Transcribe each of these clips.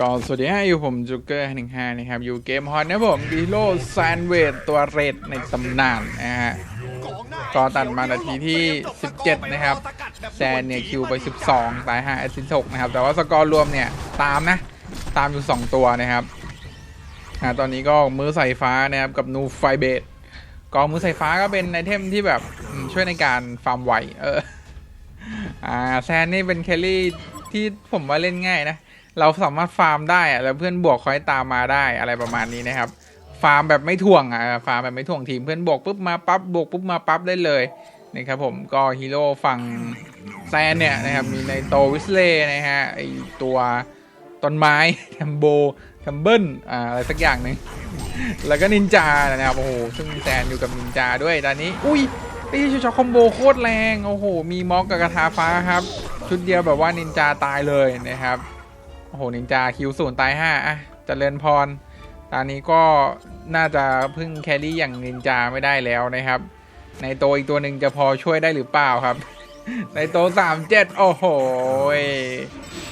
ก็สวัสดีฮะอยู่ผมจูเกอร์หนึ่งห้านะครับ อยู่เกมฮอนนะผมดีโลแซนเวดตัวเรดในตำนานนะฮะก็ตัดมานาทีที่ 17 นะครับแซนเนี่ยคิวไป 12 ตาย5แอสซิสต์6นะครับ แต่ว่าสกอร์รวมเนี่ย ตามนะ ตามอยู่ 2 ตัวนะครับอ่าตอนนี้ก็มือใสายฟ้านะครับ กับนูไฟเบดกองมือใสายฟ้าก็เป็นไอเทมที่แบบช่วยในการฟาร์มไวเอออ่าแซนนี่เป็นแคลรี่ที่ผมว่าเล่นง่ายนะ เราสามารถฟาร์มได้อะแล้วเพื่อนบวกคอยตามมาได้อะไรประมาณนี้นะครับ ฟาร์มแบบไม่ถ่วงอะฟาร์มแบบไม่ถ่วงทีมเพื่อนบวกปุ๊บมาปั๊บบวกปุ๊บมาปั๊บได้เลยนะครับผมก็ฮีโร่ฝั่งแซนเนี่ยนะครับมีในโตวิสเล่นะฮะไอตัวต้นไม้แทมโบแทมเบิลอ่าอะไรสักอย่างหนึ่งแล้วก็นินจานะครับโอ้โหซึ่งแซนอยู่กับนินจาด้วยตอนนี้ อุ้ยไอ้ช็อตคอมโบโคตรแรงโอ้โหมีม็อกกับกระทาฟ้าครับ ชุดเดียวแบบว่านินจาตายเลยนะครับ โอ้โหนินจาคิวศูนย์ตายห้าอะเจริญพร ตอนนี้ก็น่าจะพึ่งแครี่อย่างนินจาไม่ได้แล้วนะครับ ในโตอีกตัวหนึ่งจะพอช่วยได้หรือเปล่าครับ ในโตสามเจ็ดโอ้โห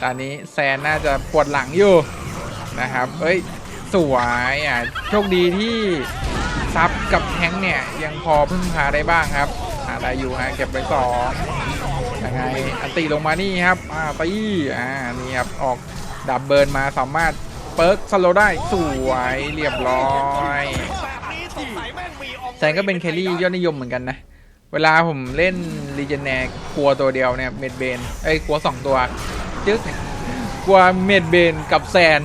ตอนนี้แซนน่าจะปวดหลังอยู่นะครับ เอ้ยสวยอะโชคดีที่ซับกับแทงเนี่ย ยังพอพึ่งพาได้บ้างครับอาได้อยู่ฮะเก็บไปสองยังไงอันติลงมานี่ครับอ่าตีอ่านี่ครับออก ดับเบิลมาสามารถเปิร์กสโลได้สวยเรียบร้อยแซนก็เป็นแครี่ยอดนิยมเหมือนกันนะ เวลาผมเล่นรีเจนแนกลัวตัวเดียวเนี่ยเมดเบนเอ้กลัวสองตัวจึ๊กกลัวเมดเบนกับแซน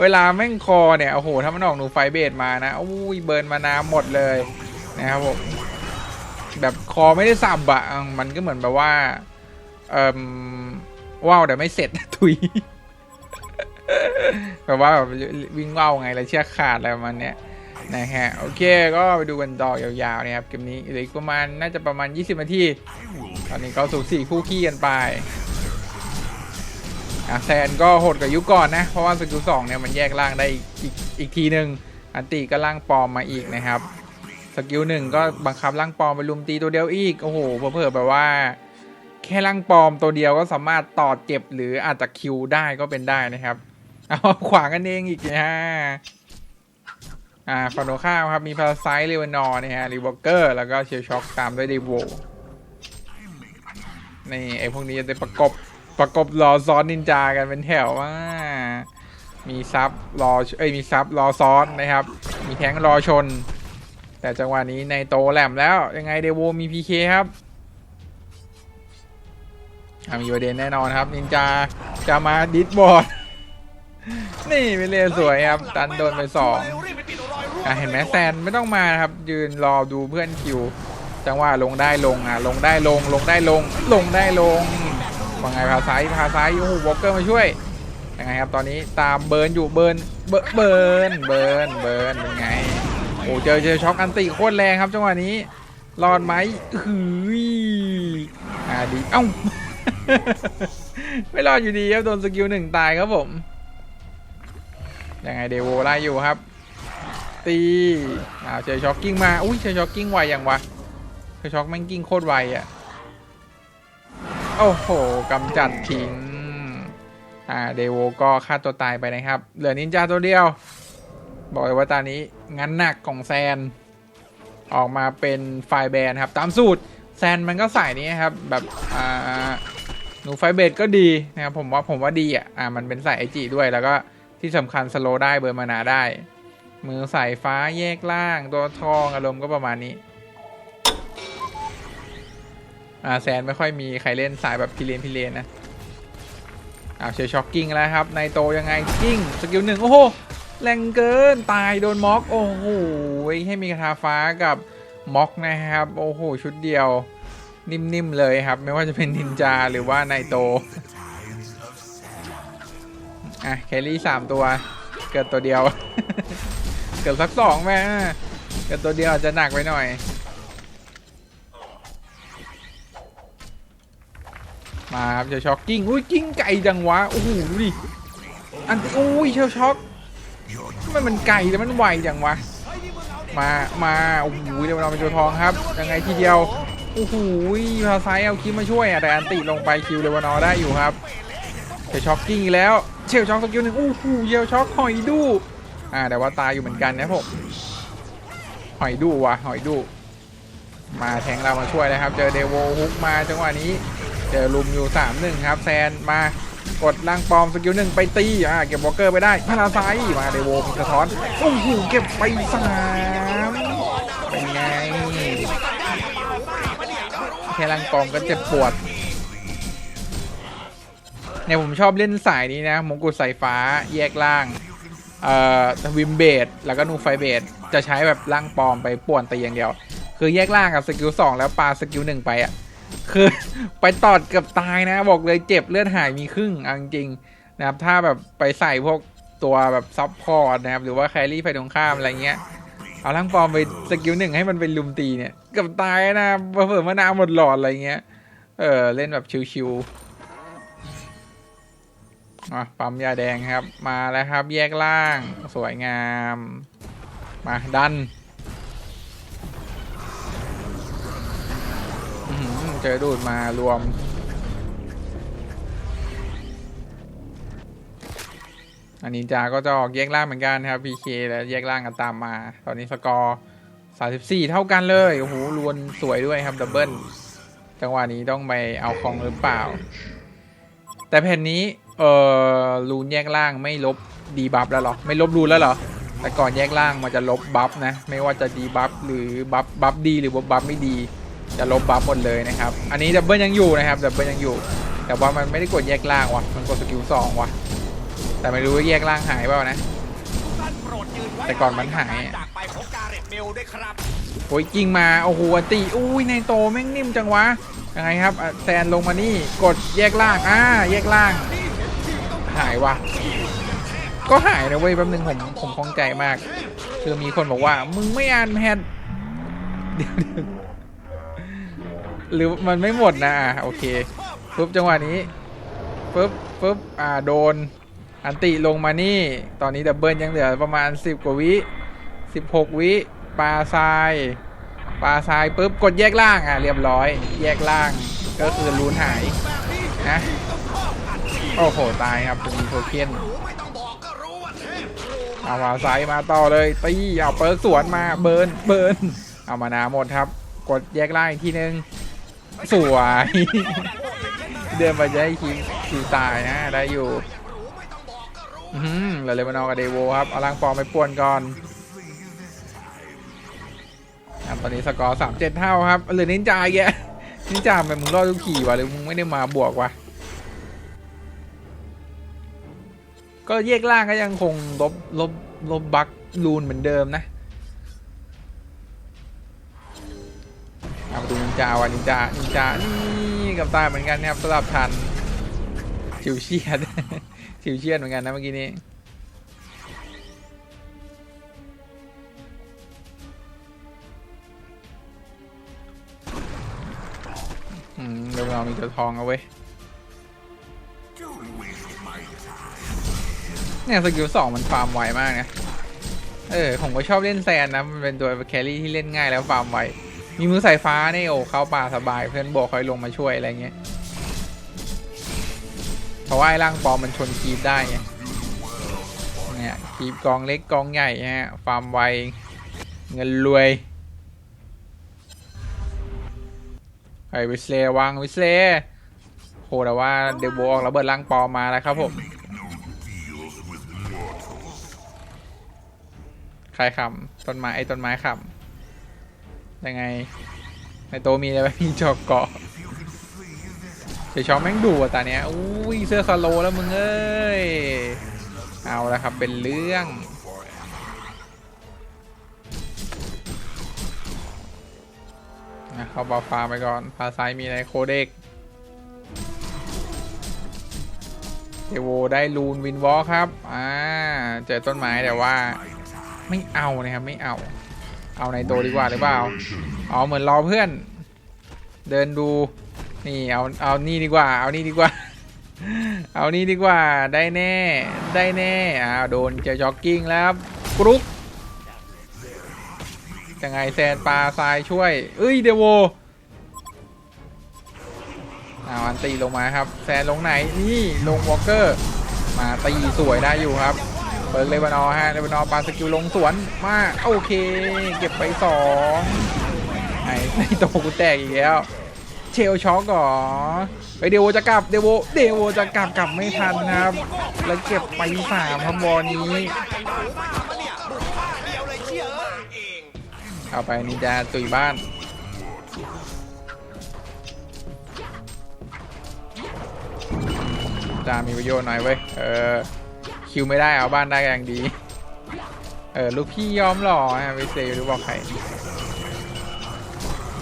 เวลาแม่งคอเนี่ยโอ้โหถ้ามันออกหนูไฟเบสมานะอุ้ยเบิร์นมานาหมดเลยนะครับผมแบบคอไม่ได้สับอะมันก็เหมือนแบบว่าเอ่มว่าวแต่ไม่เสร็จทุย แบบว่าแบบวิ่งว่าวไงแล้วเชือกขาดอะไรประมาณเนี้ยนะฮะโอเคก็ไปดูกันต่อยาวๆนะครับเกมนี้เหลืออีกประมาณน่าจะประมาณ 20นาทีตอนนี้ก็สูสีคู่ขี้กันไปอะแซนก็โหดกับยุก่อนนะ เพราะว่าสกิลสองเนี่ยมันแยกล่างได้อีกอีกอีกทีหนึ่งอันติก็ล่างปลอมมาอีกนะครับสกิลหนึ่งก็บังคับล่างปลอมไปลุมตีตัวเดียวอีกโอ้โหเผื่อแบบว่า แค่ล่างปลอมตัวเดียวก็สามารถต่อเจ็บหรืออาจจะคิวได้ก็เป็นได้นะครับ เอาขวางกันเองอีกนะฮะอ่าฝั่งตรงข้ามครับ มีพาราไซต์เลวนอร์นะฮะรีวอเกอร์ แล้วก็เชียร์ช็อคตามด้วยเดโวนี่ไอพวกนี้จะได้ประกบประกบรอซ้อนนินจากันเป็นแถวว่า มีซับรอเอ้ยมีซับรอซ้อนนะครับ มีแทงรอชน แต่จังหวะนี้ในโตแหลมแล้วยังไงเดโวมีพีเคครับอ่ามีประเด็นแน่นอนครับนินจาจะมาดิสบอร์ด นี่ไปเรียสวยครับตันโดนไปสองอะเห็นไหมแซนไม่ต้องมาครับ ยืนรอดูเพื่อนคิว จังหวะลงได้ลงอะลงได้ลงลงได้ลง ลงได้ลงว่าไงพาซ้ายพาซ้ายโอ้โหวอลเกอร์มาช่วยยังไงครับตอนนี้ตามเบิร์นอยู่เบิร์นเบิร์นเบิร์นเบิร์นเบิร์นเป็นไงโอ้เจอเจอช็อคอันติโคตรแรงครับจังหวะนี้รอดไหมหืยอ่าดีเอ้าไม่รอดอยู่ดีครับโดนสกิลหนึ่งตายครับผม ยังไงเดโวไล่อยู่ครับ ตีอ้าวเจอช็อกกิ้งมา อุ้ยเจอช็อกกิ้งไวอย่างวะเจอช็อกแม่งกิ้งโคตรไวอะ่ะ โอ้โหกำจัดทิ้งอ่าเดโวก็ฆ่าตัวตายไปนะครับ เหลือนินจาตัวเดียว บอกเลยว่าตอนนี้งานหนักของแซน ออกมาเป็นไฟแบนครับ ตามสูตรแซนมันก็ใส่นี้ครับ แบบอ่าหนูไฟเบดก็ดีนะครับผมว่าผมว่าดีอะอ่ามันเป็นใส่ไอจีด้วยแล้วก็ ที่สำคัญสโลได้เบอร์มานาได้ มือสายฟ้าแยกล่าง ตัวทองอารมณ์ก็ประมาณนี้ อ่าแซนไม่ค่อยมีใครเล่นสายแบบพิเรนพิเรนนะอ้าวเชยร์ช็อกกิ้งแล้วครับในโตยังไงกิ้งสกิลหนึ่งโอ้โหแรงเกินตายโดนม็อกโอ้โหให้มีกระทาฟ้ากับม็อกนะครับโอ้โหชุดเดียว นิ่มๆเลยครับ ไม่ว่าจะเป็นนินจาหรือว่าไนโต อะแครี่สามตัว เกิดตัวเดียว เกิดสักสองแม่เกิดตัวเดียวอาจจะหนักไปหน่อยมาครับเชลช็อกกิ้งอุ้ยกิ้งไก่จังวะโอ้โหดูดิอันอุ้ยเชลช็อกทำไมมันไก่แต่มันไวจังวะมามาโอ้โหเดี๋ยวเราเป็นตัวทองครับยังไงทีเดียวโอ้โหพาไซเอาคิมมาช่วยอะแต่อันติลงไปคิวเลวานอได้อยู่ครับเชลช็อกกิ้งอีกแล้ว ชลช็อกสกิลหนึ่งอู้หูเชลช็อกหอยดูอ่าแต่ว่าตายอยู่เหมือนกันนะผมหอยดูว่ะหอยดู มาแทงเรามาช่วยนะครับ เจอเดโวฮุกมาจังหวะนี้ เจอลุมอยู่3ามหนึ่งครับแซนมากดล่างปลอมสกิลหนึ่งไปตีอ่าเก็บวอลเกอร์ไปได้พาราไซมาเดโวมีสะท้อนโอ้โหเก็บไปสามเป็นไงแค่ล่างปลอมก็เจ็บปวด เนี่ยผมชอบเล่นสายนี้นะ มงกุฎสายฟ้าแยกล่าง เอ่อวิมเบดแล้วก็นูไฟเบดจะใช้แบบร่างปลอมไปป่วนแตีอย่างเดียว คือแยกล่างกับสกิลสองแล้วปาสกิลหนึ่งไปอะคือไปตอดเกับตายนะ บอกเลยเจ็บเลือดหายมีครึ่งเอาจริงนะครับถ้าแบบไปใส่พวกตัวแบบซับพอร์ตนะครับหรือว่าแครี่ไฟตรงข้ามอะไรเงี้ยเอาร่างปลอมไปสกิลหนึ่งให้มันเป็นลุมตีเนี่ยเกับตายนะเผื่อมะนาวหมดหลอดอะไรเงี้ยเออเล่นแบบชิวๆ อะปั๊มยาแดงครับ มาแล้วครับ แยกล่างสวยงาม มาดันเจอดูดมารวม อันนี้จาก็จะออกแยกล่างเหมือนกันครับ PK แล้วแยกล่างกันตามมา ตอนนี้สกอร์34 เท่ากันเลย โอ้โหลวนสวยด้วยครับดับเบิลจังหวะนี้ต้องไปเอาของหรือเปล่า แต่แผ่นนี้ เอ่อรูนแยกล่างไม่ลบดีบัฟแล้วหรอ ไม่ลบรูนแล้วหรอ แต่ก่อนแยกล่างมันจะลบบัฟนะ ไม่ว่าจะดีบัฟหรือบัฟบัฟดีหรือบัฟไม่ดี จะลบบัฟหมดเลยนะครับ อันนี้ดับเบิลยังอยู่นะครับดับเบิลยังอยู่ แต่ว่ามันไม่ได้กดแยกล่างว่ะ มันกดสกิลสองว่ะ แต่ไม่รู้ว่าแยกล่างหายเปล่านะแต่ก่อนมันหายอะจากไปของกาเรตเบลด้วยครับโอ้ยยิงมา โอ้โหอันตีอุ้ยในโตแม่งนิ่มจังวะ ยังไงครับแซนลงมานี่ กดแยกล่าง อ่า แยกล่าง หายว่ะก็หายนะเว้ยแป๊บนึงผมผมคล่องใจมาก คือมีคนบอกว่า มึงไม่อ่านแพทเดี๋ยวเดี๋ยวหรือมันไม่หมดนะอะโอเคปุ๊บจังหวะนี้ปุ๊บปุ๊บอ่าโดน อันติลงมานี่ ตอนนี้ดับเบิลยังเหลือประมาณ 10 กว่าวิ 16 วิปลาทรายปลาทรายปุ๊บกดแยกล่างอะเรียบร้อย แยกล่างก็คือรูนหายนะ โอ้โห ตายครับจะมีโทเค็นไม่ต้องบอกก็รู้ว่าเอามาไซมาต่อเลยตีเอาเปิร์กสวนมาเบิร์นเบิร์นเอามานาหมดครับ กดแยกล่างอีกทีนึงสวย เดินมาจะให้คิงคิวตายนะได้อยู่อือหือเลือเลมานอกับเดโวครับเอาล่างฟอร์มไปป่วนก่อนตอนนี้สกอร์สามเจ็ดเท่าครับเหลือนินจาแกนินจาไมมึงรอดทุกขี่วะหรือมึงไม่ได้มาบวกวะ ก็แยกล่างก็ยังคงลบลบลบบัคลูนเหมือนเดิมนะเอามาดูนินจาว่ะนินจานินจานี่กับตายเหมือนกันนะครับสลับทันชิวเชียดชิวเชียดเหมือนกันนะเมื่อกี้นี้เดี๋ยวเรามีตัวทองเอาไว้ เนี่ยสกิลสองมันฟาร์มไวมากนะ เออผมก็ชอบเล่นแซนนะ มันเป็นตัวแครี่ที่เล่นง่ายแล้วฟาร์มไว มีมือสายฟ้าเนี่ยโอ้เข้าป่าสบาย เพื่อนบอกคอยลงมาช่วยอะไรเงี้ย เพราะว่าไอ้ร่างปอมมันชนคีบได้ไงเนี่ยคีบกองเล็กกองใหญ่ฮะฟาร์มไว เงินรวยไอ้วิสเลวางวิสเลโหแต่ว่าเดวโบออกระเบิดร่างปอมมาแล้วครับผม ใครขำต้นไม้ไอ้ต้นไม้ขำยังไงในโตมีอะไรไหมมีจอกเกาะเฉยชอมแม่งดูอะตาเนี้ยอุ้ยเสื้อคาโลแล้วมึงเอ้ยเอาละครับเป็นเรื่องนะเขาบาฟ้าไปก่อนพาซ้ายมีอะไรโคเด็กเทโวได้ลูนวินวอลครับ อ่า เจอต้นไม้แต่ว่า ไม่เอานะครับไม่เอา เอาในโตดีกว่าหรือเปล่าเอาเหมือนรอเพื่อน เดินดูนี่เอาเอานี่ดีกว่า เอานี่ดีกว่า เอานี่ดีกว่าได้แน่ได้แน่อ้าวโดนเจอจ็อกกิ้งแล้วกรุ๊ปยังไงแซนปลาทรายช่วยเอ้ยเดโวเอาอันตีลงมาครับ แซนลงไหนนี่ลงวอลเกอร์ มาตีสวยได้อยู่ครับ เปิดเลวานอร์ฮะเลวานอร์ปาสกิลลงสวนมาโอเค เก็บไปสองไอ้ในโตกูแตกอีกแล้วเชลช็อกก่อไปเดโวจะกลับเดโวเดโวจะกลับกลับไม่ทันครับ แล้วเก็บไปสามครับบอลนี้เองเอาไปนินจาตุยบ้านจามีประโยชน์หน่อยเว้ยเออ คิวไม่ได้เอาบ้านได้ก็ยังดี เออลูกพี่ยอมหล่อฮะไปเซลหรือบอกใคร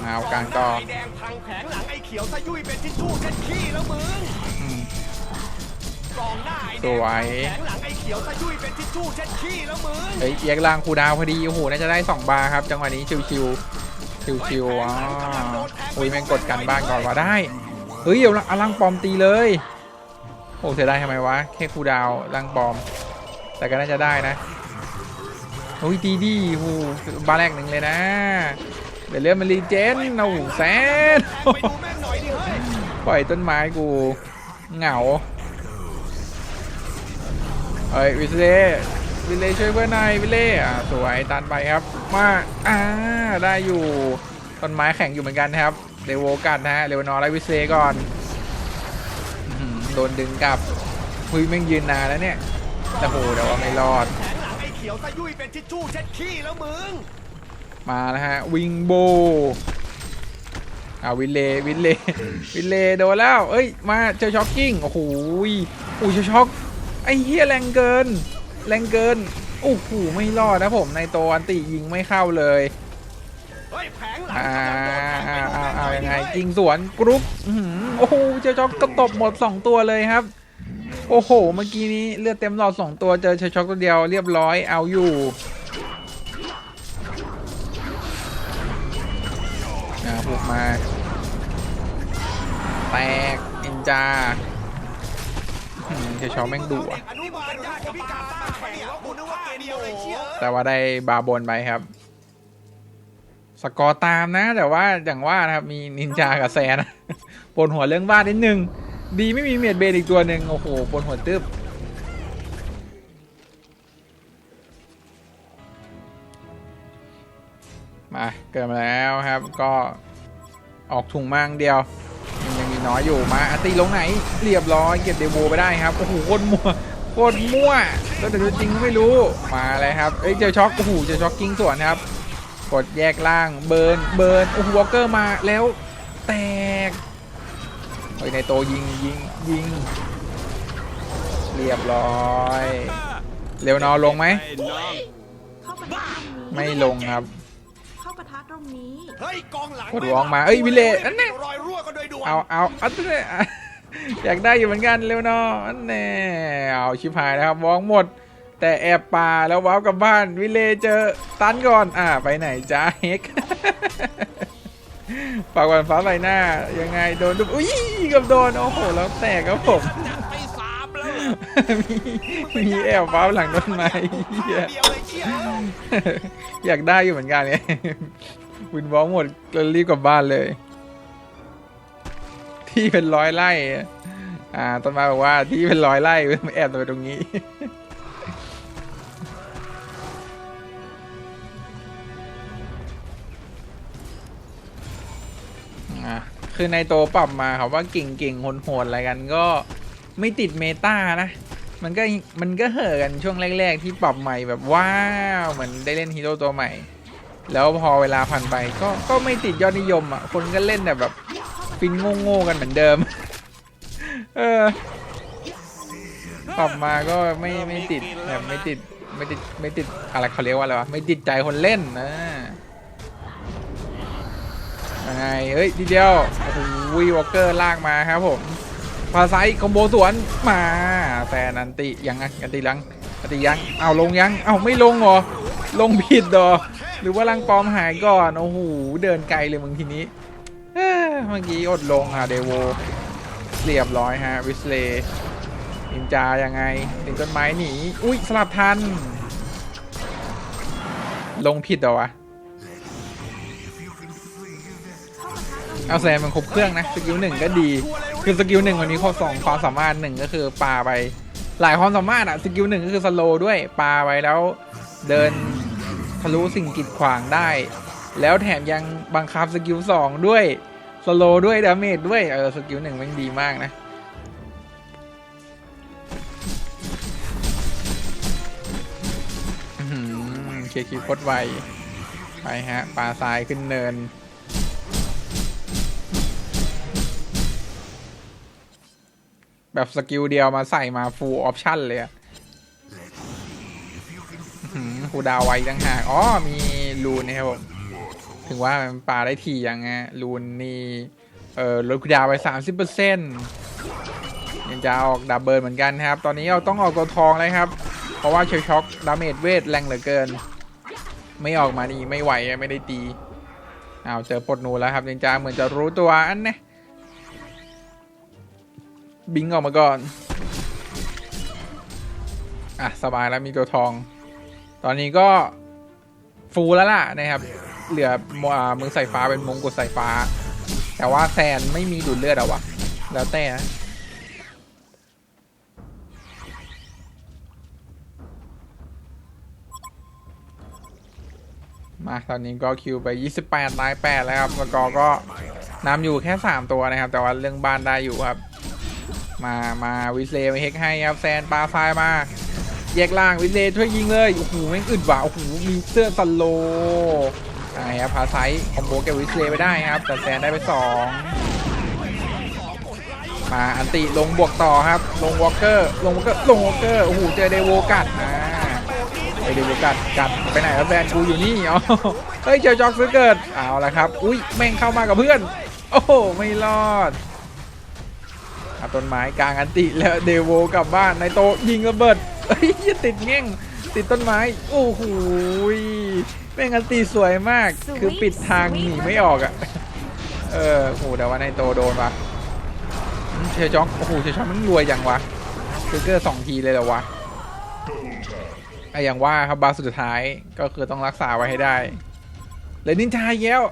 เอากลางต่อไอ้แดงพังแผงหลังไอ้เขียวซะยุ่ยเป็นทิชชู่เช็ดขี้แล้วมึงอืมกองหน้าไอ้แดสงวยแผงหลังไอ้เขียวซะยุ่ยเป็นทิชชู่เช็ดขี้แล้วมึงเฮ้ยเอียกลางคูลดาวน์พอดีโอ้โหน่าจะได้2บาร์ครับจังหวะนี้ชิวชิวชิวชิวๆอ๋ออุ้ยแม่งกดกันบ้านก่อนว่าได้เฮ้ยเดี๋ยวเอาลังปลอมตีเลย โอ้เสียดายทำไมวะ แค่คูดาวน์ลังปลอม แต่ก็น่าจะได้นะโอ้ยดีดีโอ้บาแรกหนึ่งเลยนะเดี๋ยวเรื่องมันรีเจนโอ้โหแซนไปดูแม่งหน่อยดิเฮ้ยปล่อยต้นไม้กูเหงาเฮ้ยวิเล่วิเล่ช่วยเพื่อนน่อยวิเล่อะสวยตันไปครับมาอ่าได้อยู่ต้นไม้แข็งอยู่เหมือนกันนะครับเรโวกันนะฮะเรวนอร์ไล่วิเล่ก่อน โดนดึงกลับหุยแม่งยืนนานแล้วเนี่ยแต่โหแต่ว่าไม่รอด แผงหลังไอ้เขียวซะยุ่ยเป็นทิชชู่เช็ดขี้แล้วมึง มาแล้วฮะ วิงโบอ่าวินเลวินเลวินเลโดนแล้ว เอ้ย มาเจอช็อกกิ้ง โอ้โหยอุ้ยเจอช็อก ไอ้เฮียแรงเกิน แรงเกิน โอ้โห ไม่รอดนะผม ในโตวอันติยิงไม่เข้าเลย อ่ากำลังโดนแทงไปอ่าดูอ่าแม่งหน่อยดิเอายังไงเฮ้ยยิงสวนกรุ๊ปอื้อหือโอ้โหเจอช็อกก็ตบหมด2ตัวเลยครับ โอ้โห เมื่อกี้นี้เลือดเต็มหลอด2ตัวเจอเจอช็อกตัวเดียวเรียบร้อยเอาอยู่อ่าบุกมา แตกนินจาอื้อหือเจอช็อกแม่งดุอะอนุบาลญาติพิการตาแข็งแล้วกูนึกว่าเกเดียวเลยเชี่ยแต่ว่าได้บาร์บนไปครับ สกอร์ตามนะ แต่ว่าอย่างว่านะครับมีนินจากับแซนปนหัวเรื่องบ้านนิดนึง ดีไม่มีเมียดเบนอีกตัวหนึ่งโอ้โหปนหัวตึบมาเกิดมาแล้วครับก็ออกถุงมังเดียว มันยังมีน้อยอยู่มาอตีลงไหน เรียบร้อยเก็บเดโวไปได้ครับโอ้โหโคตรมั่วโคตรมั่วแล้วแต่ตัวจริงก็ไม่รู้มาเลยครับเอ้ยเจอช็อกโอ้โหเจอช็อกกิ้งส่วนครับ กดแยกล่างเบิร์นเบิร์นโอ้โหวอลเกอร์มาแล้วแตกเฮ้ยในโตยิงยิงยิง เรียบร้อย เร็วนอลงไหม เข้าปะทะตรงนี้ ไม่ลงครับ เข้าปะทะตรงนี้ เฮ้ยกองหลังกดวองมาเอ้ยวิเลจนั่นแน่รอยรั่วก็โดยด่วนเอาเอาอันนี้อยากได้อยู่เหมือนกันเร็วนออันแน่เอาชิบหายนะครับวองหมด แต่แอบป่าแล้วว้าวกลับบ้านวิเลจเจอตันก่อน อ่าไปไหนจ้าเฮกปากวันฟ้าใบหน้า ยังไงโดนดุอุ้ยเกับโดน โอ้โห แล้วแตกครับผมไปสามแล้วมีมีแอบฟ้าหลังต้นไม้เหี้ยเดียวเลยเชี่ยอยากได้อยู่เหมือนกันเนี่ยวินวองหมดแล้วรีบกลับบ้านเลย ที่เป็นร้อยไร่อะอ่าต้นไม้บอกว่าที่เป็นร้อยไร่ไม่แอบตัวตรงนี้ คือในโตปรับมาครับว่าเก่งๆโหดๆอะไรกันก็ไม่ติดเมตานะ มันก็มันก็เห่อะกันช่วงแรก ๆ ที่ปรับใหม่แบบว้าวเหมือนได้เล่นฮีโร่ตัวใหม่ แล้วพอเวลาผ่านไปก็ก็ไม่ติดยอดนิยมอะคนก็เล่นแต่แบบฟินโง่ๆกันเหมือนเดิม เออปรับมาก็ไม่ไม่ติดแบบไม่ติดไม่ติดไม่ติดอะไรเขาเรียกว่าอะไรวะไม่ติดใจคนเล่นนะ ยังไงเฮ้ยทีเดียวโอ้โหวอลเกอร์ลากมาครับผมพาไซคอมโบสวนมาแต่นันติยังไงอันติยังอันติยังเอาลงยังเอาไม่ลงเหรอลงผิดเหรอหรือว่าลังปลอมหายก่อนโอ้โหเดินไกลเลยมึงทีนี้เอ้เมื่อกี้อดลงค่ะเดโวเรียบร้อยฮะวิสเลย์นินจายังไงถึงต้นไม้หนีอุ้ยสลับทัน ลงผิดเหรอวะ เข้าปะทะตรงนี้เอาแซมมันครบเครื่องนะสกิลหนึ่งก็ดี คือสกิลหนึ่งมันมีข้อสองความสามารถหนึ่งก็คือปาไป หลายความสามารถอะสกิลหนึ่งก็คือสโลด้วยปาไว้แล้วเดินทะลุสิ่งกีดขวางได้ แล้วแถมยังบังคับสกิลสองด้วยสโลด้วยดาเมจด้วยเออสกิลหนึ่งมันดีมากนะเคคิวโคตรไวไปฮะปลาทรายขึ้นเนิน แบบสกิลเดียวมาใส่มาฟูลออปชั่นเลยอะอื้อหือคูลดาวไวตั้งหากอ๋อ มีรูนนะครับผม ถึงว่ามันปลาได้ทีอย่างไงรูนนี่ เออลดคูดาวไปสามสิบเปอร์เซ็นต์ยังจะออกดับเบิลเหมือนกันครับ ตอนนี้เราต้องออกตัวทองเลยครับ เพราะว่าเชลช็อกดาเมจเวทแรงเหลือเกิน ไม่ออกมานี่ไม่ไหวไม่ได้ตี อ้าวเจอปดหนูแล้วครับนินจาเหมือนจะรู้ตัวอันเนะ บิงออกมาก่อน อะ สบายแล้วมีตัวทอง ตอนนี้ก็ฟูลแล้วล่ะนะครับ เหลือมือใสายฟ้าเป็นมงกุฎใสายฟ้า แต่ว่าแซนไม่มีดูดเลือดอาวะ แล้วแต่นะมาตอนนี้ก็คิวไป 28ตาย8แล้วครับสกอร์ก็นำอยู่แค่ 3 ตัวนะครับ แต่ว่าเรื่องบ้านได้อยู่ครับ มามาวิสเลย์มาเฮกให้ครับแซนปลาไฟมาแยกล่างวิสเลย์ช่วยยิงเลยโอ้โหแม่งอึดว่ะโอ้โหมีเสื้อสโลไอ้ครับพาไซคอมโบแกบวิสเลย์ไปได้ครับแต่แซนได้ไป2มาอันติลงบวกต่อครับ ลงวอลเกอร์ลงวอลเกอร์ลงวอลเกอร์โอ้โหเจอเดวกัดอ่าไปดูกัดกัดไปไหนแล้วแฟนกูอยู่นี่อ๋อเฮ้ยเจอจ็อกซื้อเกิดเอาละครับ อุ้ยแม่งเข้ามากับเพื่อน โอ้โหไม่รอด ต้นไม้กลางอันติแล้วเดโวกลับบ้านในโตะยิงระเบิดเฮ้ยติดเง่งติดต้นไม้ โอ้โหแม่งอันติสวยมาก คือปิดทางหนีไม่ออกอะ่ะ เออโหแต่ว่าในโตโดนวะอืมเชยร์จ็อกโอ้โหเชยร์จ็อกมันรวยอย่างวะซื้อเกอร์สองทีเลยเหรอวะไอ้อย่างว่าครับบาสสุดท้ายก็คือต้องรักษาไว้ให้ได้ เลยนินจาแย้ว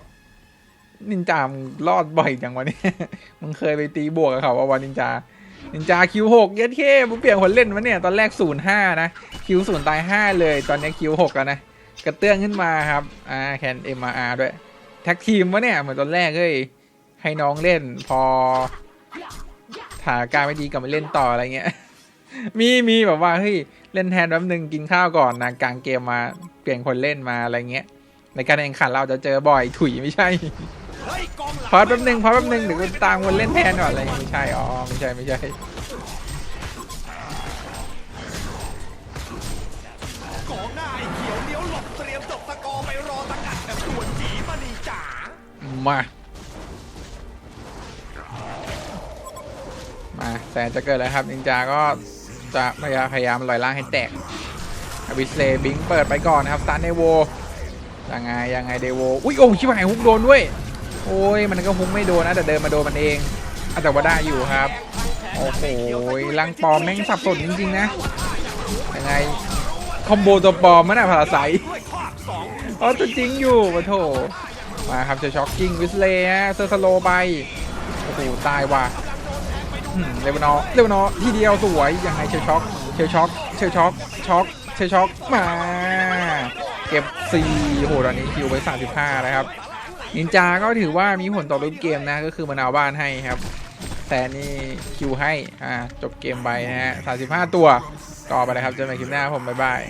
นินจามรอดบ่อยจังวะเนี่ยมึงเคยไปตีบวกกับเขาว่าวันนินจา นินจาคิวหกเย็ดเคมึงเปลี่ยนคนเล่นวะเนี่ย ตอนแรกศูนย์ห้านะ คิวศูนย์ตายห้าเลย ตอนนี้คิวหกแล้วนะ กระเตื้องขึ้นมาครับ อ่าแคนเอ็มอาร์ด้วย แท็กทีมวะเนี่ย เหมือนตอนแรกเฮ้ย ให้น้องเล่น พอถาการไม่ดีกลับมาเล่นต่ออะไรเงี้ย มีมีแบบว่าเฮ้ยเล่นแทนแป๊บนึงกินข้าวก่อนนะกลางเกมมาเปลี่ยนคนเล่นมาอะไรเงี้ย ในการแข่งขันเราจะเจอบ่อยถุยไม่ใช่ เฮ้ยกองหลังพอแป๊บนึงพอแป๊บนึงเดี๋ยวกูตามคนเล่นแทนก่อนอะไรไม่ใช่อ๋อไม่ใช่ไม่ใช่กองหน้าไอ้เขียวเลี้ยวหลบเตรียมจบสกอร์ไปรอสกัดแบบด่วนจีมณีจ๋ามามาแสนจะเกิดแล้วครับนินจาก็จะพยายามพยายามลอยล่างให้แตกอบิสเลบิงเปิดไปก่อนนะครับสตาร์เนโวยังไงยังไงเดโวอุ้ยโอ้ชิบหายฮุกโดนด้วย โอ้ยมันก็ฮุกไม่โดนนะแต่เดินมาโดนมันเองอะแต่ว่าได้อยู่ครับ โอ้โหลังปอมแม่งสับสนจริงๆนะ ยังไง คอมโบตัวปอมมันอะพาราไซด้วยภาคสองอ๋อตัวจริงอยู่ปะโถมาครับเจะช็อกกิ้งวิสเลย์ฮะเซอร์สโลไป โอ้โหตายว่ะเลวานอร์เลวนอทีเดียวสวยยังไงเชลช็อกเชลช็อกเชลช็อกช็อกเชลช็อกมา เก็บ4โหตอนนี้คิวไป35แล้วครับ นินจาก็ถือว่ามีผลต่อรูปเกมนะ ก็คือมันเอาบ้านให้ครับ แต่นี่คิวให้ อ่า จบเกมไปนะฮะสาตัว ต่อไปเลยครับเจอกันใหม่คลิปหน้าผม บ๊ายบาย